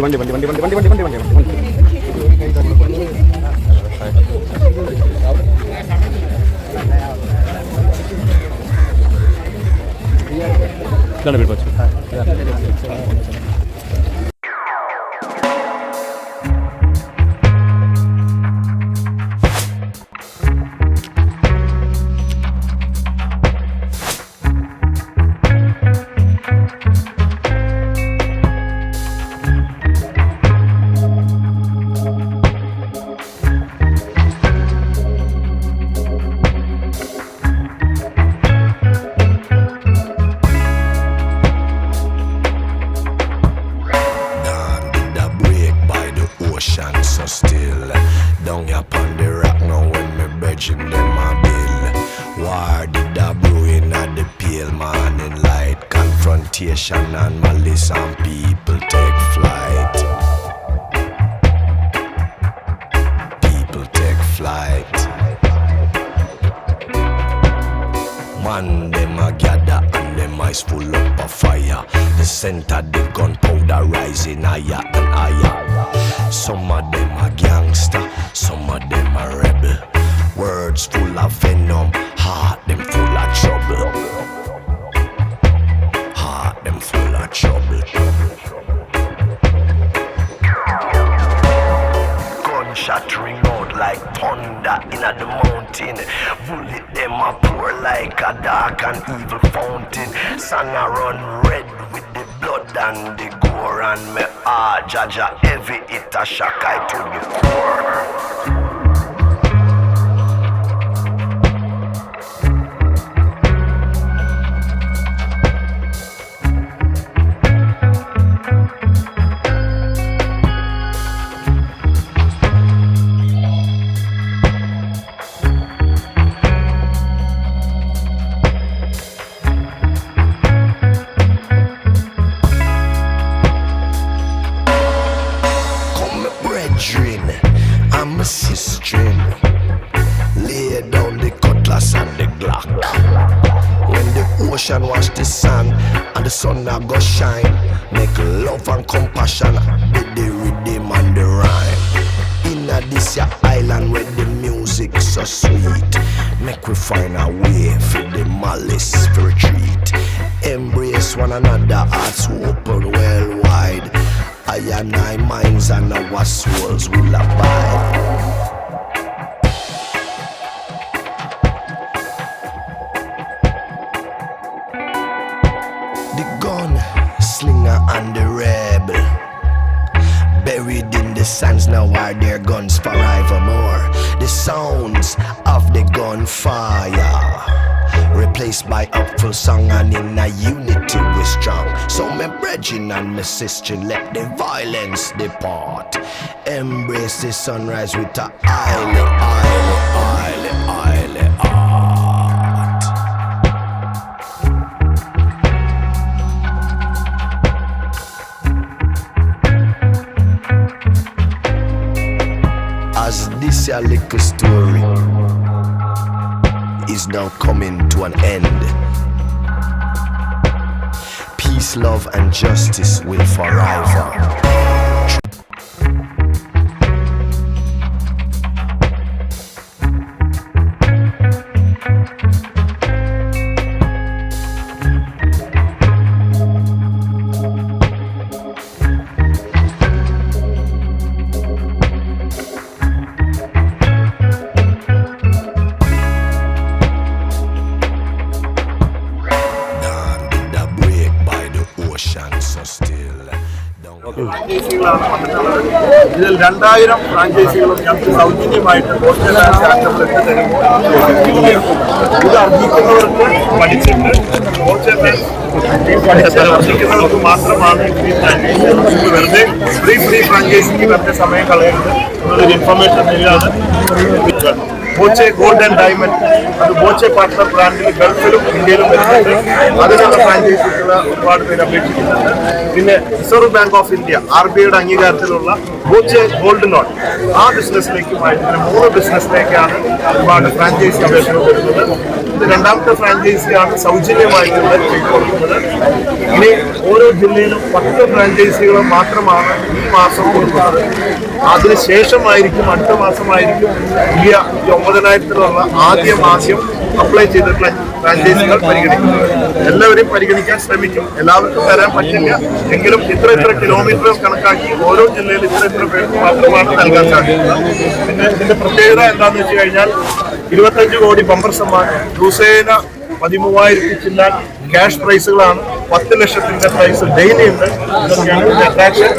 വണ്ടി വണ്ടി വണ്ടി വണ്ടി വണ്ടി വണ്ടി വണ്ടി വണ്ടി വണ്ടി വണ്ടി ഇതാണ് വീട് വെച്ചു War did a brewing at the pale morning light. Confrontation and malice and people take flight. People take flight. Man, them a gather and them eyes full up of fire. The center, the gunpowder rising higher and higher. Some of them a gangster, some of them a rebel. Words full of venom, a like a dark and evil fountain. Sun a run red with the blood and the gore and me ah jaja heavy it a shock I to the. Ocean wash the sand and the sun a go shine, make love and compassion be the rhythm and the rhyme. Inna this ya island where the music so sweet, make we find a way for the malice for retreat. Embrace one another, hearts open well wide. I and I minds and our souls will abide. Slinger and the rebel. Buried in the sands now are their guns forevermore. The sounds of the gunfire. Replaced by upful song and in a unity we strong. So me brethren and me sister let the violence depart. Embrace the sunrise with a isle. A story is now coming to an end. Peace, love, and justice will forever. ഇതിൽ രണ്ടായിരം ഫ്രാഞ്ചൈസികളും ഞങ്ങൾക്ക് സൗജന്യമായിട്ട് hostel ഇത് അർഹിക്കുന്നവർക്ക് പഠിച്ചിട്ട് ഹോസ്റ്റലിൽ പഠിക്കുന്നവർക്ക് മാത്രമാണ് വെറുതെ ഫ്രീ ഫ്രീ ഫ്രാഞ്ചൈസിക്ക് വെറുതെ സമയം കളയരുത് എന്നുള്ളൊരു ഇൻഫർമേഷൻ തരികയാണ് ബോച്ചെ ഗോൾഡ് ആൻഡ് ഡയമണ്ട്. അത് ബോച്ചെ പാർട്ട്ണർ ബ്രാൻഡിൽ ഗൾഫിലും ഇന്ത്യയിലും വരുന്നുണ്ട്. അതിനുള്ള ഫ്രാഞ്ചൈസിക്കുള്ള ഒരുപാട് പേര് അപേക്ഷിക്കുന്നുണ്ട്. പിന്നെ reserve bank of India R B ഐയുടെ അംഗീകാരത്തിലുള്ള ബോച്ചെ ഗോൾഡ് ലോൺ ആ ബിസിനസ്സിലേക്കുമായിട്ട് മൂന്ന് ബിസിനസ്സിലേക്കാണ് ഒരുപാട് ഫ്രാഞ്ചൈസി അപേക്ഷകൾ വരുന്നത്. ഇത് രണ്ടാമത്തെ ഫ്രാഞ്ചൈസിയാണ് സൗജന്യമായിട്ടുള്ള കൊടുക്കുന്നത്. ഇനി ഓരോ ജില്ലയിലും പത്ത് ഫ്രാഞ്ചൈസികൾ മാത്രമാണ് ഈ മാസം കൊടുക്കുന്നത്. അതിനുശേഷമായിരിക്കും അടുത്ത മാസമായിരിക്കും പുതിയ ഈ ഒമ്പതിനായിരത്തിലുള്ള ആദ്യ മാസം അപ്ലൈ ചെയ്തിട്ടുള്ള ഫ്രാഞ്ചൈസികൾ പരിഗണിക്കുന്നത്. എല്ലാവരെയും പരിഗണിക്കാൻ ശ്രമിക്കും. എല്ലാവർക്കും തരാൻ പറ്റില്ല. എങ്കിലും ഇത്ര ഇത്ര കിലോമീറ്റർ കണക്കാക്കി ഓരോ ജില്ലയിലും ഇത്ര ഇത്ര പേർക്ക് മാത്രമാണ് നൽകാൻ സാധിക്കുന്നത്. പിന്നെ ഇതിന്റെ പ്രത്യേകത എന്താണെന്ന് വെച്ച് കഴിഞ്ഞാൽ ഇരുപത്തഞ്ച് കോടി ബമ്പർ സമ്മാനം. ദിവസേന പതിമൂവായിരത്തി ചില്ലാൻ ക്യാഷ് പ്രൈസുകളാണ് പത്ത് ലക്ഷത്തിന്റെ പ്രൈസ് ഡെയിലി ഉണ്ട്. ഇതൊക്കെയാണ് അട്രാക്ഷൻ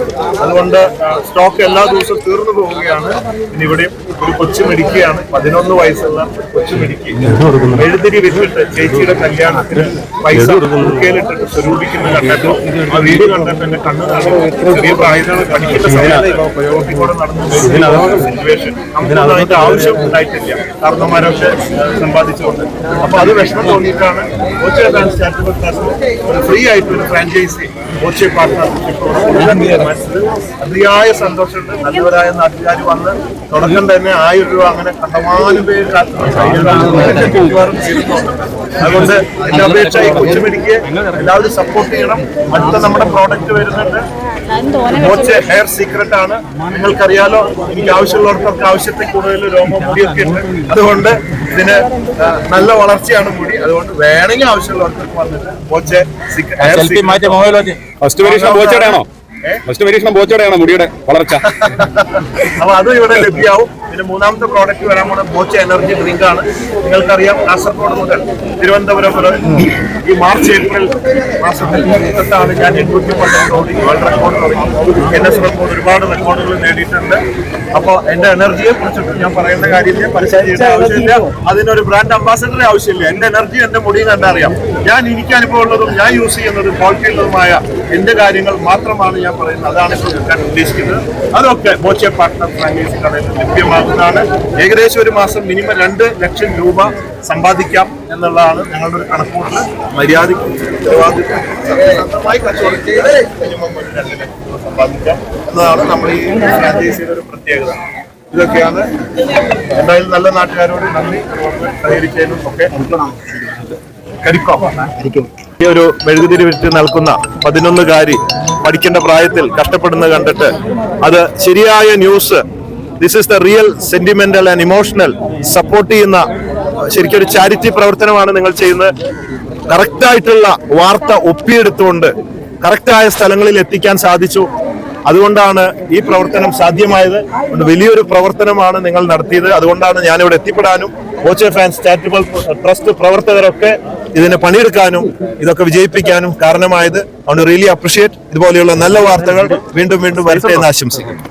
അതുകൊണ്ട് സ്റ്റോക്ക് എല്ലാ ദിവസവും തീർന്നു പോവുകയാണ്. ഇനി ഇവിടെ ഒരു കൊച്ചു മിടുക്കിയാണ്. പതിനൊന്ന് വയസ്സുള്ള കൊച്ചു മിടുക്കി. എഴുതിരി വിട്ടിട്ട് ചേച്ചിയുടെ കല്യാണത്തിന് പൈസ കുറുക്കയിലിട്ടിട്ട് സ്വരൂപിക്കുന്ന കണ്ടപ്പോ ആ വീട് കണ്ടപ്പോ എന്റെ കണ്ണ്. ചെറിയ പ്രായത്തിൽ പഠിക്കുന്ന സമയത്ത് കൂടെ നടന്നു സിറ്റുവേഷൻ നമുക്ക് ആവശ്യം ഉണ്ടായിട്ടില്ല. കാരണന്മാരൊക്കെ സമ്പാദിച്ചുകൊണ്ട്. അപ്പൊ അത് വിഷമം തോന്നിയിട്ടാണ്. ഫ്രീ ആയിട്ട് ഫ്രാഞ്ചൈസി കോച്ച് പാർട്ട്ണർഷിപ്പ് അതിയായ സന്തോഷമുണ്ട്. നല്ലവരായ നാട്ടുകാർ വന്ന് തുടക്കം തന്നെ ആയിരം രൂപ അങ്ങനെ കണ്ടമാനം പേര് അതുകൊണ്ട് എന്റെ അപേക്ഷ ഈ കൊച്ചുമെടിക്ക് എല്ലാവരും സപ്പോർട്ട് ചെയ്യണം. അടുത്ത നമ്മുടെ പ്രോഡക്റ്റ് വരുന്നുണ്ട്. ഹെയർ സീക്രട്ട് ആണ്. നിങ്ങൾക്കറിയാലോ എനിക്ക് ആവശ്യമുള്ളവർക്കൊക്കെ ആവശ്യത്തിൽ കൂടുതൽ രോമം മുടിയൊക്കെ ഉണ്ട്. അതുകൊണ്ട് ഇതിന് നല്ല വളർച്ചയാണ് മുടി. അതുകൊണ്ട് വേണമെങ്കിൽ ആവശ്യമുള്ളവർക്ക് വന്നിട്ട് മൊബൈൽ ഫസ്റ്റ് പരീക്ഷണം ബോച്ചയുടെ ആണോ? ഫസ്റ്റ് പരീക്ഷണം ബോച്ചയുടെയാണ് മുടിയുടെ വളർച്ച. അപ്പൊ അതും ഇവിടെ ലഭ്യമാവും പിന്നെ മൂന്നാമത്തെ പ്രോഡക്റ്റ് വരാൻ പോണ ബോച്ച എനർജി ഡ്രിങ്ക് ആണ്. നിങ്ങൾക്കറിയാം കാസർഗോഡ് മുതൽ തിരുവനന്തപുരം വരെ ഈ മാർച്ച് ഏപ്രിൽ മാസത്തിൽ ാണ് ഞാൻ എണ്ണൂറ്റി പന്ത്രണ്ട് ഓടി വേൾഡ് റെക്കോർഡ് തുടങ്ങി. എൻ എസ് റെക്കോർഡ് ഒരുപാട് റെക്കോർഡുകൾ നേടിയിട്ടുണ്ട്. അപ്പോൾ എന്റെ എനർജിയെ കുറിച്ചിട്ട് ഞാൻ പറയേണ്ട കാര്യമില്ല പരിശോധിക്കേണ്ട ചെയ്യേണ്ട ആവശ്യമില്ല അതിനൊരു ബ്രാൻഡ് അംബാസഡറെ ആവശ്യമില്ല. എന്റെ എനർജി എന്റെ മുടിയും കണ്ടറിയാം. ഞാൻ എനിക്ക് അനുഭവമുള്ളതും ഞാൻ യൂസ് ചെയ്യുന്നതും ക്വാളിറ്റി ഉള്ളതുമായ എന്റെ കാര്യങ്ങൾ മാത്രമാണ് ഞാൻ പറയുന്നത് അതാണ് ഇപ്പോൾ വിൽക്കാൻ ഉദ്ദേശിക്കുന്നത്. അതൊക്കെ ബോച്ചെ പാർട്ണർ ഫ്രാഞ്ചൈസി കടയിൽ ലഭ്യമാകുന്നതാണ്. ഏകദേശം ഒരു മാസം മിനിമം രണ്ട് ലക്ഷം രൂപ സമ്പാദിക്കാം എന്നുള്ളതാണ് ഞങ്ങളുടെ ഒരു കണക്കൂട്ടിൽ മര്യാദയ്ക്ക് കച്ചവടം ചെയ്ത് മിനിമം ഒരു രണ്ട് ലക്ഷം രൂപ സമ്പാദിക്കാം എന്നതാണ് നമ്മൾ ഈ ഫ്രാഞ്ചൈസിയുടെ ഒരു പ്രത്യേകത. ഇതൊക്കെയാണ്. എന്തായാലും നല്ല നാട്ടുകാരോട് നന്ദി. സഹകരിച്ചതിനും ഒക്കെ കരിക്കോ. ഈ ഒരു മെഴുകുതിരി വിറ്റ് നൽകുന്ന പതിനൊന്നുകാരി പഠിക്കേണ്ട പ്രായത്തിൽ കഷ്ടപ്പെടുന്നത് കണ്ടിട്ട് അത് ശരിയായ news this is the real sentimental and emotional support ചെയ്യുന്ന ശരിക്കും ഒരു ചാരിറ്റി പ്രവർത്തനമാണ് നിങ്ങൾ ചെയ്യുന്നത്. കറക്റ്റായിട്ടുള്ള വാർത്ത ഒപ്പിയെടുത്തുകൊണ്ട് കറക്റ്റായ സ്ഥലങ്ങളിൽ എത്തിക്കാൻ സാധിച്ചു. അതുകൊണ്ടാണ് ഈ പ്രവർത്തനം സാധ്യമായത്. വലിയൊരു പ്രവർത്തനമാണ് നിങ്ങൾ നടത്തിയത്. അതുകൊണ്ടാണ് ഞാനിവിടെ എത്തിപ്പെടാനും കോച്ച് ഫാൻസ് ചാരിറ്റബിൾ ട്രസ്റ്റ് പ്രവർത്തകരൊക്കെ ഇതിനെ പണിയെടുക്കാനും ഇതൊക്കെ വിജയിപ്പിക്കാനും കാരണമായത്. അതുകൊണ്ട് റിയലി അപ്രിഷിയേറ്റ് ഇതുപോലെയുള്ള നല്ല വാർത്തകൾ വീണ്ടും വീണ്ടും വരട്ടെ എന്ന് ആശംസിക്കുന്നു.